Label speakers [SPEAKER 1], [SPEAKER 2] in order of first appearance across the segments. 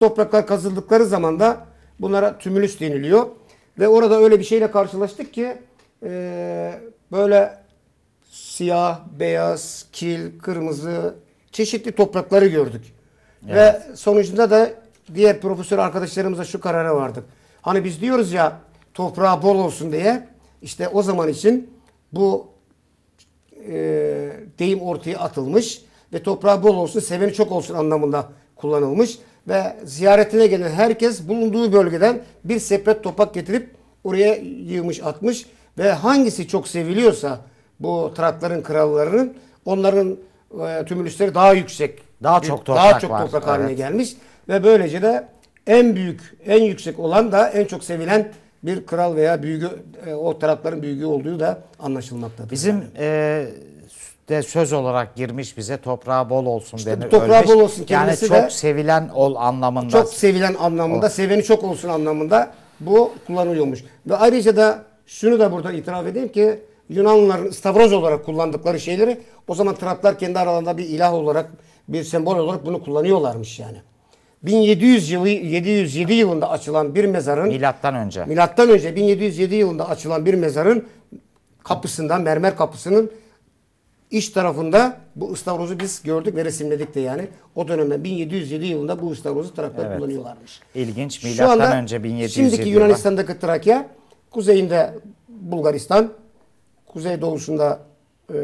[SPEAKER 1] topraklar kazıldıkları zaman da bunlara tümülüs deniliyor. Ve orada öyle bir şeyle karşılaştık ki e, böyle siyah, beyaz, kil, kırmızı çeşitli toprakları gördük. Ve sonucunda da diğer profesör arkadaşlarımızla şu karara vardık. Hani biz diyoruz ya toprağı bol olsun diye işte o zaman için bu e, deyim ortaya atılmış ve toprağı bol olsun, seveni çok olsun anlamında kullanılmış ve ziyaretine gelen herkes bulunduğu bölgeden bir sepet toprak getirip oraya yığmış atmış ve hangisi çok seviliyorsa bu Trakların krallarının onların e, tümülüsleri daha yüksek
[SPEAKER 2] Daha
[SPEAKER 1] bir-
[SPEAKER 2] çok
[SPEAKER 1] daha
[SPEAKER 2] toprak
[SPEAKER 1] çok
[SPEAKER 2] var,
[SPEAKER 1] toprak haline
[SPEAKER 2] evet.
[SPEAKER 1] gelmiş ve böylece de en büyük en yüksek olan da en çok sevilen bir kral veya büyüğü e, o tarafların büyüğü olduğu da anlaşılmaktadır.
[SPEAKER 2] Bizim e, de söz olarak girmiş bize toprağı bol olsun
[SPEAKER 1] İşte
[SPEAKER 2] denir.
[SPEAKER 1] toprağı
[SPEAKER 2] ölmüş.
[SPEAKER 1] bol olsun
[SPEAKER 2] Yani çok
[SPEAKER 1] de-
[SPEAKER 2] sevilen ol anlamında.
[SPEAKER 1] çok sevilen anlamında, seveni çok olsun anlamında bu kullanılıyormuş. Ve ayrıca da şunu da burada itiraf edeyim ki Yunanlıların stavroz olarak kullandıkları şeyleri o zaman Traklar kendi aralarında bir ilah olarak, bir sembol olarak bunu kullanıyorlarmış yani. 1700 yılı 707 yılında açılan bir mezarın
[SPEAKER 2] Milattan önce.
[SPEAKER 1] Milattan önce 1707 yılında açılan bir mezarın kapısından mermer kapısının iç tarafında bu ıstavrozu biz gördük ve resimledik de yani. O dönemde 1707 yılında bu ıstavrozu Traklar
[SPEAKER 2] Evet.
[SPEAKER 1] kullanıyorlarmış.
[SPEAKER 2] İlginç.
[SPEAKER 1] Şu
[SPEAKER 2] Milattan
[SPEAKER 1] anda
[SPEAKER 2] önce 1707
[SPEAKER 1] şimdiki
[SPEAKER 2] yılı.
[SPEAKER 1] Yunanistan'daki Trakya, kuzeyinde Bulgaristan, kuzey doğusunda e,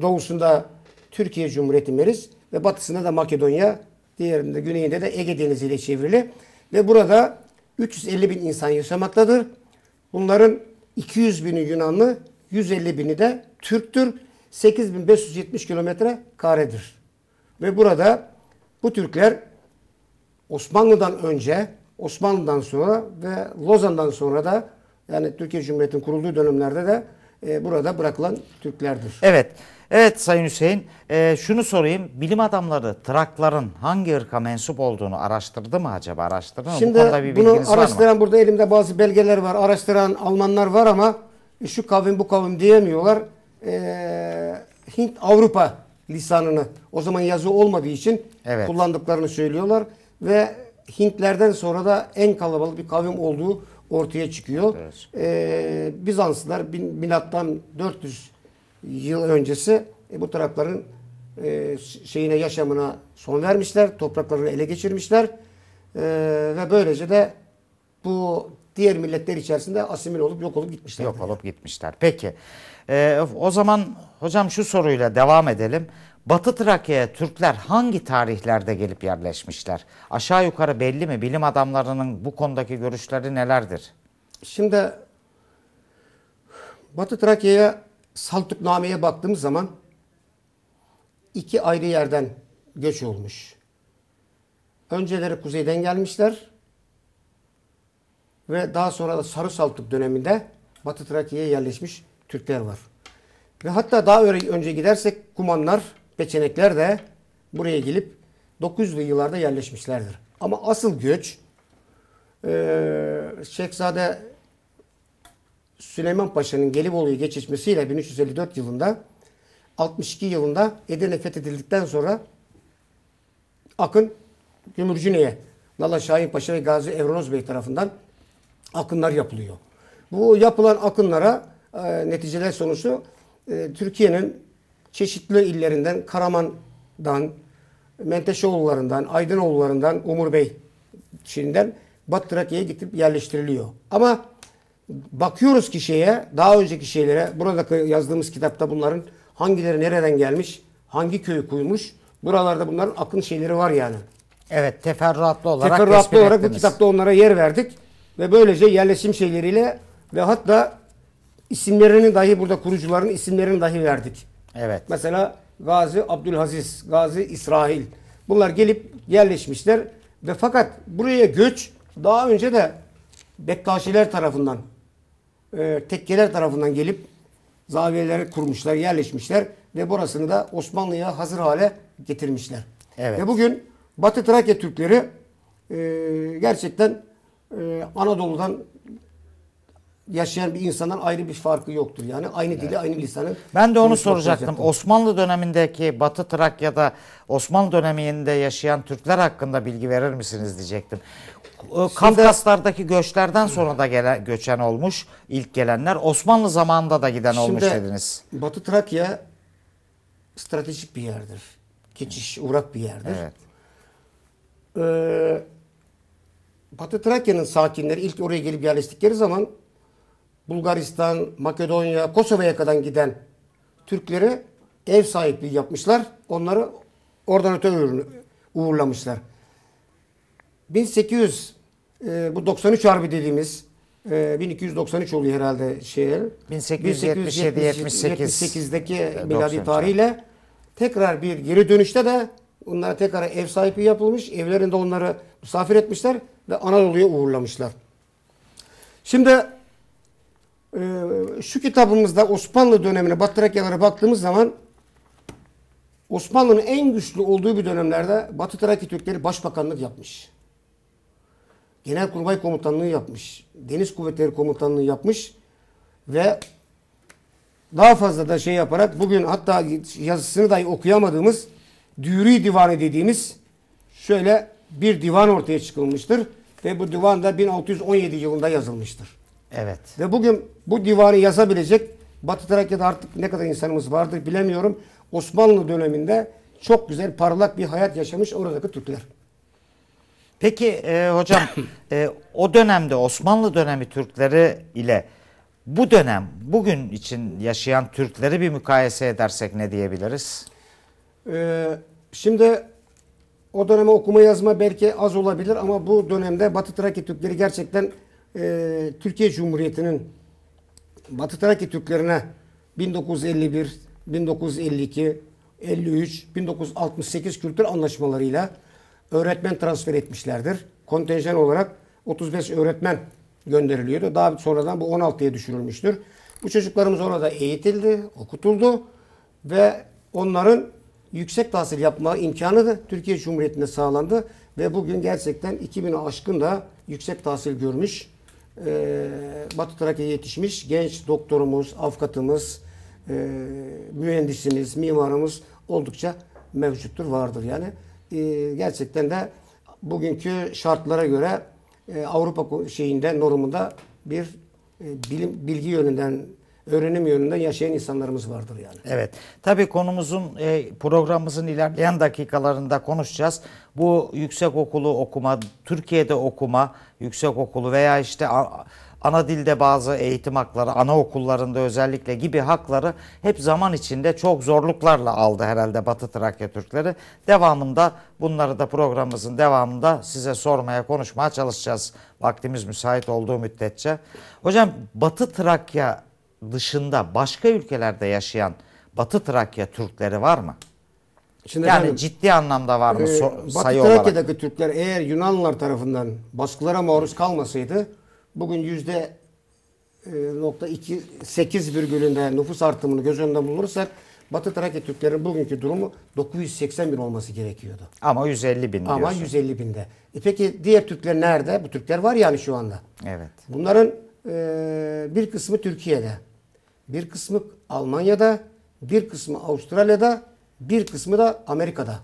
[SPEAKER 1] doğusunda Türkiye Cumhuriyeti Meris ve batısında da Makedonya, diğerinde güneyinde de Ege Denizi ile çevrili. Ve burada 350 bin insan yaşamaktadır. Bunların 200 bini Yunanlı, 150 bini de Türktür. 8570 kilometre karedir. Ve burada bu Türkler Osmanlı'dan önce, Osmanlı'dan sonra ve Lozan'dan sonra da yani Türkiye Cumhuriyeti'nin kurulduğu dönemlerde de e, burada bırakılan Türklerdir.
[SPEAKER 2] Evet. Evet Sayın Hüseyin. e, şunu sorayım. Bilim adamları Trakların hangi ırka mensup olduğunu araştırdı mı acaba? Araştırdı mı? Bu
[SPEAKER 1] Şimdi
[SPEAKER 2] konuda bir
[SPEAKER 1] bunu
[SPEAKER 2] bilginiz var mı?
[SPEAKER 1] araştıran burada elimde bazı belgeler var. Araştıran Almanlar var ama şu kavim bu kavim diyemiyorlar. Ee, Hint Avrupa lisanını o zaman yazı olmadığı için
[SPEAKER 2] Evet.
[SPEAKER 1] kullandıklarını söylüyorlar ve Hintlerden sonra da en kalabalık bir kavim olduğu ortaya çıkıyor.
[SPEAKER 2] Evet.
[SPEAKER 1] Ee, Bizanslılar bin- milattan 400 yıl öncesi e, bu tarafların e, şeyine yaşamına son vermişler, topraklarını ele geçirmişler Ee, ve böylece de bu diğer milletler içerisinde asimil olup yok olup gitmişler.
[SPEAKER 2] Yok olup gitmişler. Peki. Ee, o zaman hocam şu soruyla devam edelim. Batı Trakya'ya Türkler hangi tarihlerde gelip yerleşmişler? Aşağı yukarı belli mi? Bilim adamlarının bu konudaki görüşleri nelerdir?
[SPEAKER 1] Şimdi Batı Trakya'ya Saltukname'ye baktığımız zaman iki ayrı yerden göç olmuş. Önceleri kuzeyden gelmişler ve daha sonra da Sarı Saltuk döneminde Batı Trakya'ya yerleşmiş Türkler var. Ve hatta daha önce gidersek Kumanlar, Peçenekler de buraya gelip 900'lü yıllarda yerleşmişlerdir. Ama asıl göç ee, Şehzade Süleyman Paşa'nın Gelibolu'yu geçişmesiyle 1354 yılında 62 yılında Edirne fethedildikten sonra Akın Gümürcüne'ye Lala Şahin Paşa ve Gazi Evronoz Bey tarafından akınlar yapılıyor. Bu yapılan akınlara e, neticeler sonucu e, Türkiye'nin çeşitli illerinden Karaman'dan, Menteşeoğullarından, Aydınoğullarından, Umur Bey Çin'den Batı Trakya'ya gidip yerleştiriliyor. Ama bakıyoruz ki şeye, daha önceki şeylere, burada yazdığımız kitapta bunların hangileri nereden gelmiş, hangi köyü kuymuş, buralarda bunların akın şeyleri var yani.
[SPEAKER 2] Evet teferruatlı olarak
[SPEAKER 1] Teferruatlı olarak bu
[SPEAKER 2] ettiniz.
[SPEAKER 1] kitapta onlara yer verdik ve böylece yerleşim şeyleriyle ve hatta isimlerini dahi burada kurucuların isimlerini dahi verdik.
[SPEAKER 2] Evet.
[SPEAKER 1] Mesela Gazi Abdülhaziz, Gazi İsrail. Bunlar gelip yerleşmişler ve fakat buraya göç daha önce de Bektaşiler tarafından, e, tekkeler tarafından gelip zaviyeleri kurmuşlar, yerleşmişler ve burasını da Osmanlı'ya hazır hale getirmişler.
[SPEAKER 2] Evet.
[SPEAKER 1] Ve bugün Batı Trakya Türkleri e, gerçekten e, Anadolu'dan yaşayan bir insandan ayrı bir farkı yoktur. Yani aynı dili, aynı lisanı.
[SPEAKER 2] Ben de onu soracaktım. Osmanlı dönemindeki Batı Trakya'da Osmanlı döneminde yaşayan Türkler hakkında bilgi verir misiniz diyecektim. O Kafkaslardaki göçlerden sonra da gelen, göçen olmuş ilk gelenler. Osmanlı zamanında da giden olmuş
[SPEAKER 1] Şimdi
[SPEAKER 2] dediniz.
[SPEAKER 1] Batı Trakya stratejik bir yerdir. Geçiş, uğrak bir yerdir.
[SPEAKER 2] Evet.
[SPEAKER 1] Ee, Batı Trakya'nın sakinleri ilk oraya gelip yerleştikleri zaman Bulgaristan, Makedonya, Kosova'ya kadar giden Türkleri ev sahipliği yapmışlar. Onları oradan öte uğur- uğurlamışlar. 1800 e, bu 93 Harbi dediğimiz e, 1293 oluyor herhalde şey.
[SPEAKER 2] 1877, 78.
[SPEAKER 1] 78'deki
[SPEAKER 2] 93.
[SPEAKER 1] miladi tarihiyle tekrar bir geri dönüşte de onlara tekrar ev sahipliği yapılmış. Evlerinde onları misafir etmişler ve Anadolu'ya uğurlamışlar. Şimdi e, şu kitabımızda Osmanlı dönemine Batı baktığımız zaman Osmanlı'nın en güçlü olduğu bir dönemlerde Batı Trakya Türkleri başbakanlık yapmış. Genelkurmay Komutanlığı yapmış. Deniz Kuvvetleri Komutanlığı yapmış. Ve daha fazla da şey yaparak bugün hatta yazısını dahi okuyamadığımız Dürü Divanı dediğimiz şöyle bir divan ortaya çıkılmıştır. Ve bu divan da 1617 yılında yazılmıştır.
[SPEAKER 2] Evet.
[SPEAKER 1] Ve bugün bu divanı yazabilecek Batı Trakya'da artık ne kadar insanımız vardır bilemiyorum. Osmanlı döneminde çok güzel parlak bir hayat yaşamış oradaki Türkler.
[SPEAKER 2] Peki e, hocam e, o dönemde Osmanlı dönemi Türkleri ile bu dönem bugün için yaşayan Türkleri bir mukayese edersek ne diyebiliriz?
[SPEAKER 1] Ee, şimdi o döneme okuma yazma belki az olabilir ama bu dönemde Batı Trakya Türkleri gerçekten e, Türkiye Cumhuriyeti'nin Batı Trakya Türklerine 1951, 1952, 53, 1968 kültür anlaşmalarıyla öğretmen transfer etmişlerdir. Kontenjan olarak 35 öğretmen gönderiliyordu. Daha sonradan bu 16'ya düşürülmüştür. Bu çocuklarımız orada eğitildi, okutuldu ve onların yüksek tahsil yapma imkanı da Türkiye Cumhuriyeti'nde sağlandı ve bugün gerçekten 2000'e aşkın da yüksek tahsil görmüş, e, Batı Trakya'ya yetişmiş genç doktorumuz, avukatımız, e, mühendisimiz, mimarımız oldukça mevcuttur, vardır yani. E, gerçekten de bugünkü şartlara göre e, Avrupa şeyinde, normunda bir e, bilim, bilgi yönünden, öğrenim yönünden yaşayan insanlarımız vardır yani.
[SPEAKER 2] Evet. Tabii konumuzun e, programımızın ilerleyen dakikalarında konuşacağız. Bu yüksek okulu okuma, Türkiye'de okuma, yüksek okulu veya işte ana dilde bazı eğitim hakları, anaokullarında özellikle gibi hakları hep zaman içinde çok zorluklarla aldı herhalde Batı Trakya Türkleri. Devamında bunları da programımızın devamında size sormaya, konuşmaya çalışacağız. Vaktimiz müsait olduğu müddetçe. Hocam Batı Trakya dışında başka ülkelerde yaşayan Batı Trakya Türkleri var mı?
[SPEAKER 1] Şimdi
[SPEAKER 2] Yani
[SPEAKER 1] efendim,
[SPEAKER 2] ciddi anlamda var mı
[SPEAKER 1] Ee,
[SPEAKER 2] so-
[SPEAKER 1] Batı
[SPEAKER 2] sayı olarak?
[SPEAKER 1] Trakya'daki Türkler eğer Yunanlılar tarafından baskılara maruz kalmasaydı bugün yüzde e, nokta iki, sekiz virgülünde nüfus artımını göz önünde bulursak Batı Trakya Türklerin bugünkü durumu 980 bin olması gerekiyordu.
[SPEAKER 2] Ama 150 bin
[SPEAKER 1] Ama
[SPEAKER 2] diyorsun.
[SPEAKER 1] 150 binde. E peki diğer Türkler nerede? Bu Türkler var yani şu anda.
[SPEAKER 2] Evet.
[SPEAKER 1] Bunların e, bir kısmı Türkiye'de, bir kısmı Almanya'da, bir kısmı Avustralya'da, bir kısmı da Amerika'da.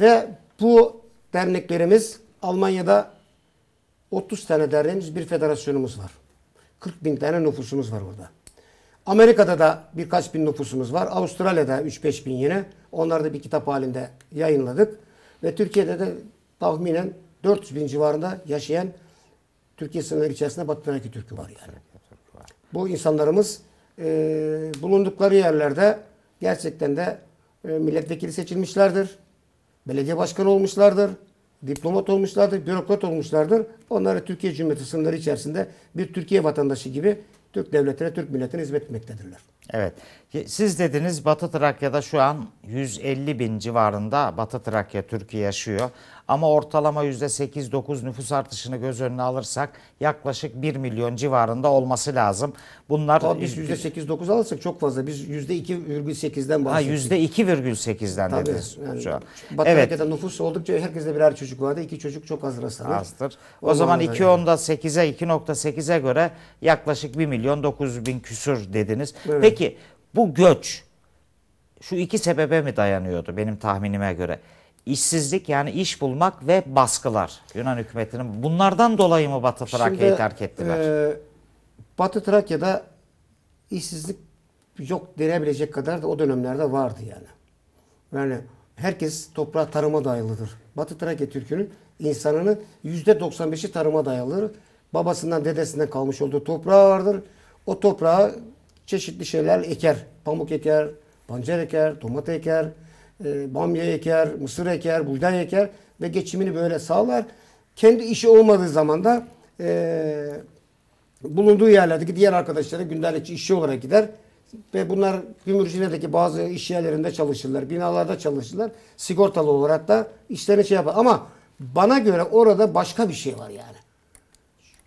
[SPEAKER 1] Ve bu derneklerimiz Almanya'da 30 tane derneğimiz, bir federasyonumuz var. 40 bin tane nüfusumuz var orada. Amerika'da da birkaç bin nüfusumuz var. Avustralya'da 3-5 bin yine. Onları da bir kitap halinde yayınladık. Ve Türkiye'de de tahminen 400 bin civarında yaşayan Türkiye sınırları içerisinde Batı Türk'ü var yani. Bu insanlarımız e, bulundukları yerlerde gerçekten de e, milletvekili seçilmişlerdir. Belediye başkanı olmuşlardır. Diplomat olmuşlardır, bürokrat olmuşlardır. Onları Türkiye Cumhuriyeti sınırları içerisinde bir Türkiye vatandaşı gibi Türk devletine, Türk milletine hizmet etmektedirler.
[SPEAKER 2] Evet. Siz dediniz Batı Trakya'da şu an 150 bin civarında Batı Trakya Türkiye yaşıyor. Ama ortalama %8-9 nüfus artışını göz önüne alırsak yaklaşık 1 milyon civarında olması lazım. Bunlar
[SPEAKER 1] Ama biz %8-9 alırsak çok fazla. Biz %2,8'den
[SPEAKER 2] ha,
[SPEAKER 1] bahsediyoruz.
[SPEAKER 2] %2,8'den
[SPEAKER 1] Tabii.
[SPEAKER 2] dediniz.
[SPEAKER 1] Yani
[SPEAKER 2] Şu an.
[SPEAKER 1] Batı
[SPEAKER 2] Evet.
[SPEAKER 1] Nüfus oldukça herkeste birer çocuk vardı. İki çocuk çok az rastlanır.
[SPEAKER 2] azdır. O,
[SPEAKER 1] O
[SPEAKER 2] zaman
[SPEAKER 1] manada
[SPEAKER 2] 2.10'da 8'e 2.8'e göre yaklaşık 1 milyon 900 bin küsür dediniz.
[SPEAKER 1] Evet.
[SPEAKER 2] Peki bu göç şu iki sebebe mi dayanıyordu benim tahminime göre? İşsizlik yani iş bulmak ve baskılar Yunan hükümetinin. Bunlardan dolayı mı Batı Trakya'yı terk ettiler?
[SPEAKER 1] e, Batı Trakya'da işsizlik yok denebilecek kadar da o dönemlerde vardı yani. Yani herkes toprağa tarıma dayalıdır. Batı Trakya Türk'ünün insanının %95'i tarıma dayalıdır. Babasından dedesinden kalmış olduğu toprağı vardır. O toprağa çeşitli şeyler eker. Pamuk eker, pancar eker, domates eker, e, bamya eker, mısır eker, buğday eker ve geçimini böyle sağlar. Kendi işi olmadığı zaman da e, bulunduğu yerlerdeki diğer arkadaşları gündelikçi işçi olarak gider. Ve bunlar Gümrücine'deki bazı iş yerlerinde çalışırlar, binalarda çalışırlar. Sigortalı olarak da işlerini şey yapar. Ama bana göre orada başka bir şey var yani.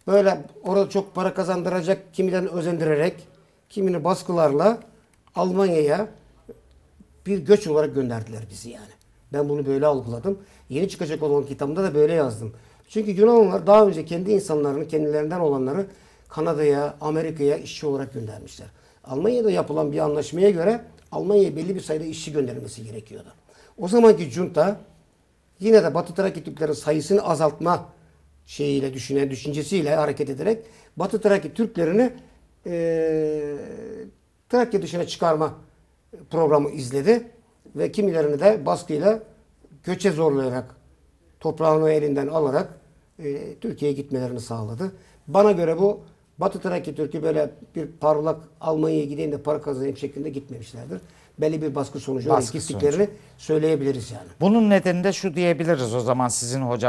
[SPEAKER 1] Böyle orada çok para kazandıracak, kimilerini özendirerek, kimini baskılarla Almanya'ya bir göç olarak gönderdiler bizi yani. Ben bunu böyle algıladım. Yeni çıkacak olan kitabımda da böyle yazdım. Çünkü Yunanlılar daha önce kendi insanlarını, kendilerinden olanları Kanada'ya, Amerika'ya işçi olarak göndermişler. Almanya'da yapılan bir anlaşmaya göre Almanya'ya belli bir sayıda işçi gönderilmesi gerekiyordu. O zamanki junta yine de Batı Trakya Türklerin sayısını azaltma şeyiyle düşünen düşüncesiyle hareket ederek Batı Trakya Türklerini eee Trakya dışına çıkarma programı izledi ve kimilerini de baskıyla göçe zorlayarak toprağını elinden alarak e, Türkiye'ye gitmelerini sağladı. Bana göre bu Batı Trakya Türk'ü böyle bir parlak Almanya'ya gideyim de para kazanayım şeklinde gitmemişlerdir. Belli bir baskı sonucu
[SPEAKER 2] Baskı
[SPEAKER 1] gittiklerini söyleyebiliriz yani.
[SPEAKER 2] Bunun nedeni de şu diyebiliriz o zaman sizin hocam.